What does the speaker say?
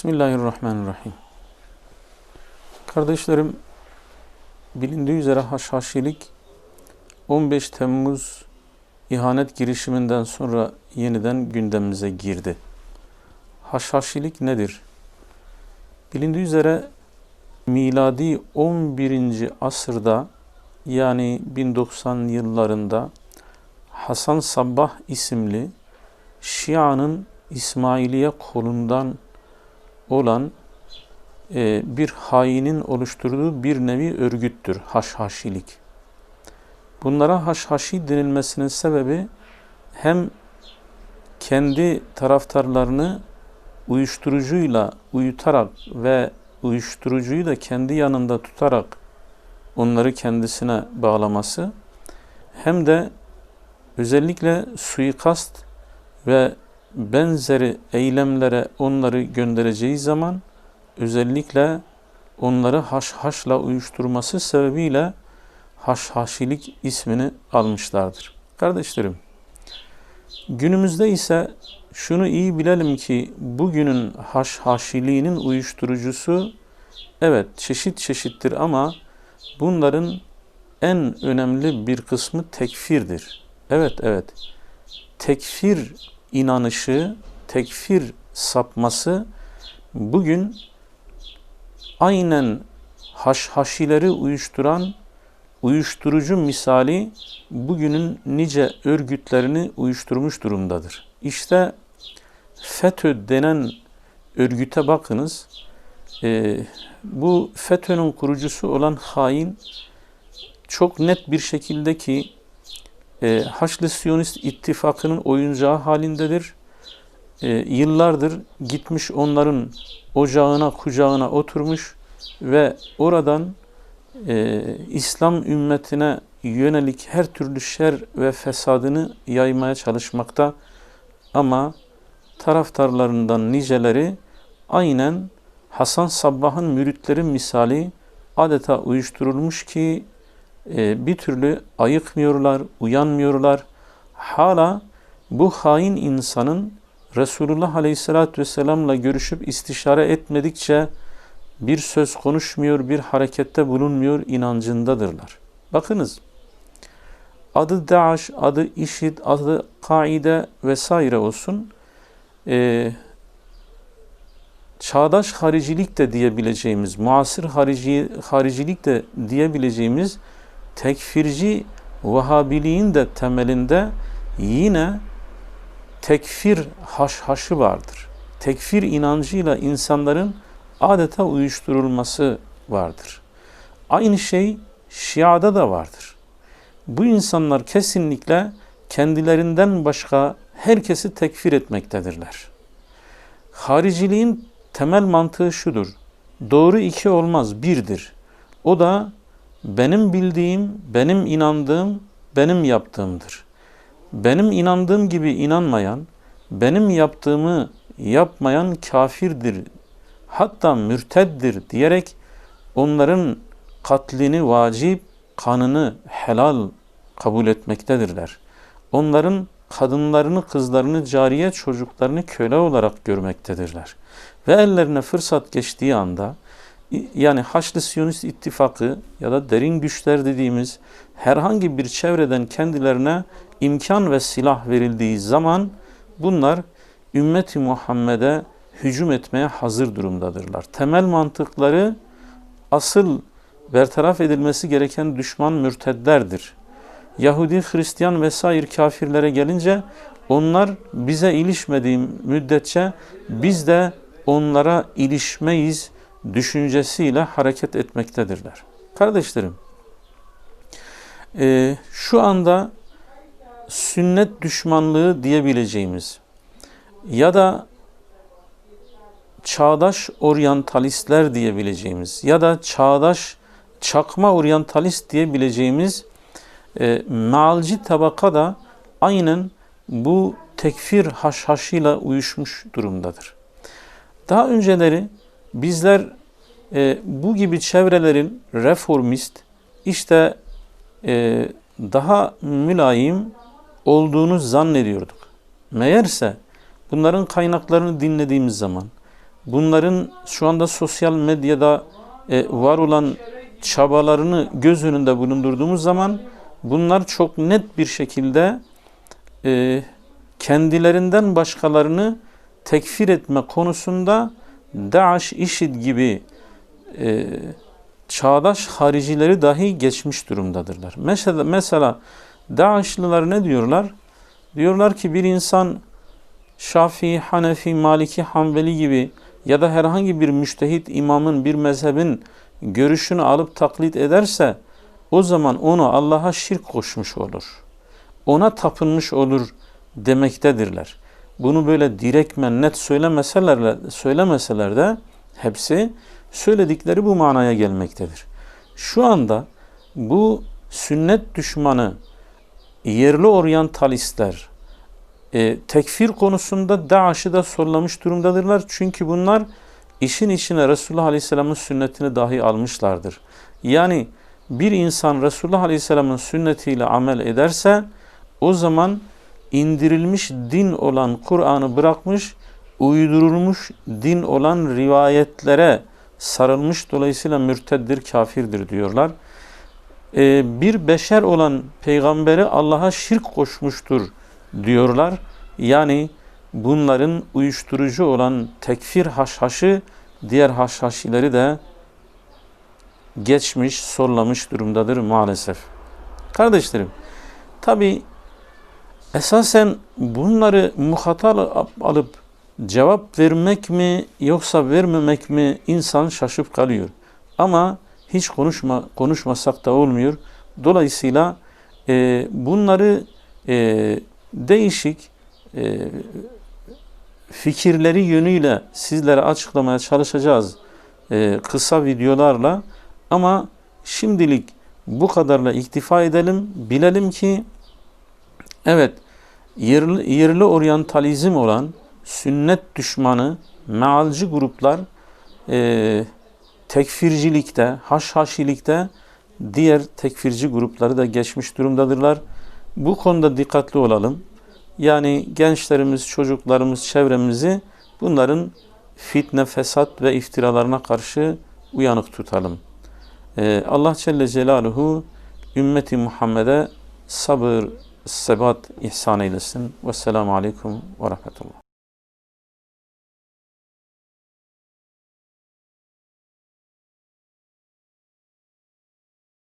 Bismillahirrahmanirrahim. Kardeşlerim, bilindiği üzere haşhaşilik 15 Temmuz ihanet girişiminden sonra yeniden gündemimize girdi. Haşhaşilik nedir? Bilindiği üzere miladi 11. asırda yani 1090 yıllarında Hasan Sabbah isimli Şia'nın İsmailiye kolundan olan e, bir hainin oluşturduğu bir nevi örgüttür haşhaşilik. Bunlara haşhaşi denilmesinin sebebi hem kendi taraftarlarını uyuşturucuyla uyutarak ve uyuşturucuyu da kendi yanında tutarak onları kendisine bağlaması hem de özellikle suikast ve benzeri eylemlere onları göndereceği zaman özellikle onları haşhaşla uyuşturması sebebiyle haşhaşilik ismini almışlardır. Kardeşlerim, günümüzde ise şunu iyi bilelim ki bugünün haşhaşiliğinin uyuşturucusu evet çeşit çeşittir ama bunların en önemli bir kısmı tekfirdir. Evet evet. Tekfir inanışı, tekfir sapması bugün aynen haşhaşileri uyuşturan uyuşturucu misali bugünün nice örgütlerini uyuşturmuş durumdadır. İşte FETÖ denen örgüte bakınız. Ee, bu FETÖ'nün kurucusu olan hain çok net bir şekilde ki e, Haçlı Siyonist ittifakının oyuncağı halindedir. E, yıllardır gitmiş onların ocağına kucağına oturmuş ve oradan e, İslam ümmetine yönelik her türlü şer ve fesadını yaymaya çalışmakta. Ama taraftarlarından niceleri aynen Hasan Sabbah'ın müritleri misali adeta uyuşturulmuş ki e, bir türlü ayıkmıyorlar, uyanmıyorlar. Hala bu hain insanın Resulullah Aleyhisselatü Vesselam'la görüşüp istişare etmedikçe bir söz konuşmuyor, bir harekette bulunmuyor inancındadırlar. Bakınız, adı Daesh, adı İşid, adı Kaide vesaire olsun, e, çağdaş haricilik de diyebileceğimiz, muasır harici, haricilik de diyebileceğimiz tekfirci Vahabiliğin de temelinde yine tekfir haşhaşı vardır. Tekfir inancıyla insanların adeta uyuşturulması vardır. Aynı şey Şia'da da vardır. Bu insanlar kesinlikle kendilerinden başka herkesi tekfir etmektedirler. Hariciliğin temel mantığı şudur. Doğru iki olmaz, birdir. O da benim bildiğim, benim inandığım, benim yaptığımdır. Benim inandığım gibi inanmayan, benim yaptığımı yapmayan kafirdir, hatta mürteddir diyerek onların katlini vacip, kanını helal kabul etmektedirler. Onların kadınlarını, kızlarını, cariye çocuklarını köle olarak görmektedirler. Ve ellerine fırsat geçtiği anda yani Haçlı Siyonist İttifakı ya da derin güçler dediğimiz herhangi bir çevreden kendilerine imkan ve silah verildiği zaman bunlar ümmeti Muhammed'e hücum etmeye hazır durumdadırlar. Temel mantıkları asıl bertaraf edilmesi gereken düşman mürtedlerdir. Yahudi, Hristiyan vesaire kafirlere gelince onlar bize ilişmediği müddetçe biz de onlara ilişmeyiz düşüncesiyle hareket etmektedirler. Kardeşlerim, e, şu anda sünnet düşmanlığı diyebileceğimiz ya da çağdaş oryantalistler diyebileceğimiz ya da çağdaş çakma oryantalist diyebileceğimiz e, mealci tabaka da aynen bu tekfir haşhaşıyla uyuşmuş durumdadır. Daha önceleri bizler e, bu gibi çevrelerin reformist, işte e, daha mülayim olduğunu zannediyorduk. Meğerse bunların kaynaklarını dinlediğimiz zaman bunların şu anda sosyal medyada e, var olan çabalarını göz önünde bulundurduğumuz zaman bunlar çok net bir şekilde e, kendilerinden başkalarını tekfir etme konusunda Daesh, IŞİD gibi e, çağdaş haricileri dahi geçmiş durumdadırlar. Mesela, mesela Daeshliler ne diyorlar? Diyorlar ki bir insan Şafii, Hanefi, Maliki, Hanbeli gibi ya da herhangi bir müştehit imamın, bir mezhebin görüşünü alıp taklit ederse o zaman onu Allah'a şirk koşmuş olur. Ona tapınmış olur demektedirler. Bunu böyle direktmen net söylemeseler, söylemeseler de hepsi söyledikleri bu manaya gelmektedir. Şu anda bu sünnet düşmanı yerli oryantalistler e, tekfir konusunda Daesh'i da sollamış durumdadırlar. Çünkü bunlar işin içine Resulullah Aleyhisselam'ın sünnetini dahi almışlardır. Yani bir insan Resulullah Aleyhisselam'ın sünnetiyle amel ederse o zaman indirilmiş din olan Kur'an'ı bırakmış, uydurulmuş din olan rivayetlere sarılmış dolayısıyla mürteddir, kafirdir diyorlar. Ee, bir beşer olan peygamberi Allah'a şirk koşmuştur diyorlar. Yani bunların uyuşturucu olan tekfir haşhaşı diğer haşhaşileri de geçmiş, sollamış durumdadır maalesef. Kardeşlerim, tabi esasen bunları muhatap alıp cevap vermek mi yoksa vermemek mi insan şaşıp kalıyor. Ama hiç konuşma konuşmasak da olmuyor. Dolayısıyla e, bunları e, değişik e, fikirleri yönüyle sizlere açıklamaya çalışacağız e, kısa videolarla. Ama şimdilik bu kadarla iktifa edelim. Bilelim ki evet yerli, yerli oryantalizm olan sünnet düşmanı mealci gruplar e, tekfircilikte, haşhaşilikte diğer tekfirci grupları da geçmiş durumdadırlar. Bu konuda dikkatli olalım. Yani gençlerimiz, çocuklarımız, çevremizi bunların fitne, fesat ve iftiralarına karşı uyanık tutalım. Ee, Allah Celle Celaluhu ümmeti Muhammed'e sabır, sebat ihsan eylesin. Vesselamu Aleyküm ve Rahmetullah.